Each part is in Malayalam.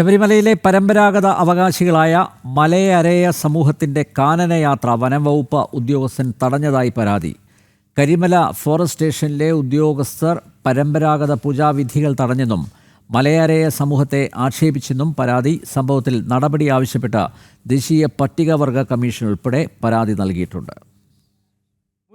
ശബരിമലയിലെ പരമ്പരാഗത അവകാശികളായ മലയരയ സമൂഹത്തിന്റെ കാനനയാത്ര വനംവകുപ്പ് ഉദ്യോഗസ്ഥൻ തടഞ്ഞതായി പരാതി. കരിമല ഫോറസ്റ്റ് സ്റ്റേഷനിലെ ഉദ്യോഗസ്ഥർ പരമ്പരാഗത പൂജാവിധികൾ തടഞ്ഞെന്നും മലയരയ സമൂഹത്തെ ആക്ഷേപിച്ചെന്നും പരാതി സംഭവത്തിൽ നടപടി ആവശ്യപ്പെട്ട ദേശീയ പട്ടികവർഗ കമ്മീഷൻ ഉൾപ്പെടെ പരാതി നൽകിയിട്ടുണ്ട്.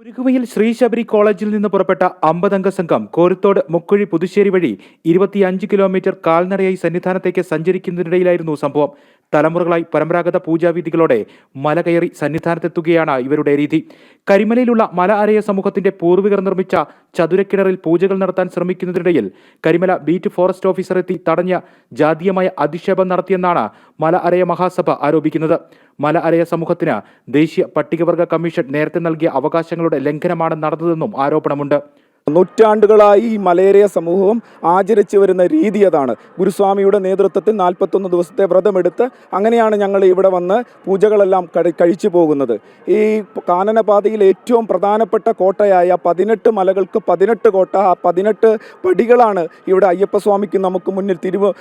മുരുകുവയിൽ ശ്രീ ശബരി കോളേജിൽ നിന്ന് പുറപ്പെട്ട അമ്പതംഗ സംഘം കോരുത്തോട് മുക്കുഴി പുതുശ്ശേരി വഴി ഇരുപത്തിയഞ്ച് കിലോമീറ്റർ കാൽനടയായി സന്നിധാനത്തേക്ക് സഞ്ചരിക്കുന്നതിനിടയിലായിരുന്നു സംഭവം. തലമുറകളായി പരമ്പരാഗത പൂജാവിധികളോടെ മല കയറി സന്നിധാനത്തെത്തുകയാണ് ഇവരുടെ രീതി. കരിമലയിലുള്ള മല അരയ സമൂഹത്തിന്റെ പൂർവികർ നിർമ്മിച്ച ചതുരക്കിണറിൽ പൂജകൾ നടത്താൻ ശ്രമിക്കുന്നതിനിടയിൽ കരിമല ബീറ്റ് ഫോറസ്റ്റ് ഓഫീസർ എത്തി തടഞ്ഞ ജാതീയമായ അധിക്ഷേപം നടത്തിയെന്നാണ് മല അരയ മഹാസഭ ആരോപിക്കുന്നത്. മല അരയ സമൂഹത്തിന് ദേശീയ പട്ടികവർഗ കമ്മീഷൻ നേരത്തെ നൽകിയ അവകാശങ്ങളുടെ ലംഘനമാണ് നടന്നതെന്നും ആരോപണമുണ്ട്. നൂറ്റാണ്ടുകളായി ഈ മലേറിയ സമൂഹവും ആചരിച്ചു വരുന്ന രീതി അതാണ്. ഗുരുസ്വാമിയുടെ നേതൃത്വത്തിൽ നാൽപ്പത്തൊന്ന് ദിവസത്തെ വ്രതമെടുത്ത് അങ്ങനെയാണ് ഞങ്ങൾ ഇവിടെ വന്ന് പൂജകളെല്ലാം കഴി കഴിച്ചു പോകുന്നത്. ഈ കാനനപാതയിൽ ഏറ്റവും പ്രധാനപ്പെട്ട കോട്ടയായ പതിനെട്ട് മലകൾക്ക് പതിനെട്ട് കോട്ട ആ പതിനെട്ട് പടികളാണ് ഇവിടെ അയ്യപ്പസ്വാമിക്ക് നമുക്ക് മുന്നിൽ തിരുവ്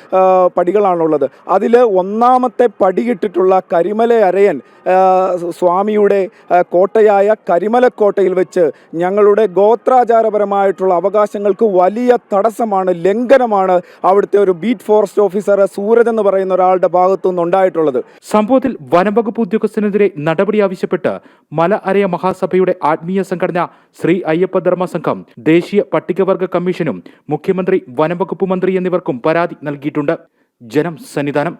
പടികളാണുള്ളത്. അതിൽ ഒന്നാമത്തെ പടിയിട്ടിട്ടുള്ള കരിമല അരയൻ സ്വാമിയുടെ കോട്ടയായ കരിമലക്കോട്ടയിൽ വെച്ച് ഞങ്ങളുടെ ഗോത്രാചാരപരമായിട്ടുള്ള അവകാശങ്ങൾക്ക് വലിയ തടസ്സമാണ് ലംഘനമാണ് അവിടുത്തെ ഒരു ബീറ്റ് ഫോറസ്റ്റ് ഓഫീസർ സൂരജ് എന്ന് പറയുന്ന ഒരാളുടെ ഭാഗത്തു നിന്നുണ്ടായിട്ടുള്ളത് സംഭവത്തിൽ വനംവകുപ്പ് ഉദ്യോഗസ്ഥനെതിരെ നടപടി ആവശ്യപ്പെട്ട് മല അരയ മഹാസഭയുടെ ആത്മീയ സംഘടന ശ്രീ അയ്യപ്പ ധർമ്മ സംഘം ദേശീയ പട്ടികവർഗ കമ്മീഷനും മുഖ്യമന്ത്രി വനംവകുപ്പ് മന്ത്രി എന്നിവർക്കും പരാതി നൽകിയിട്ടുണ്ട്. ജനം സന്നിധാനം.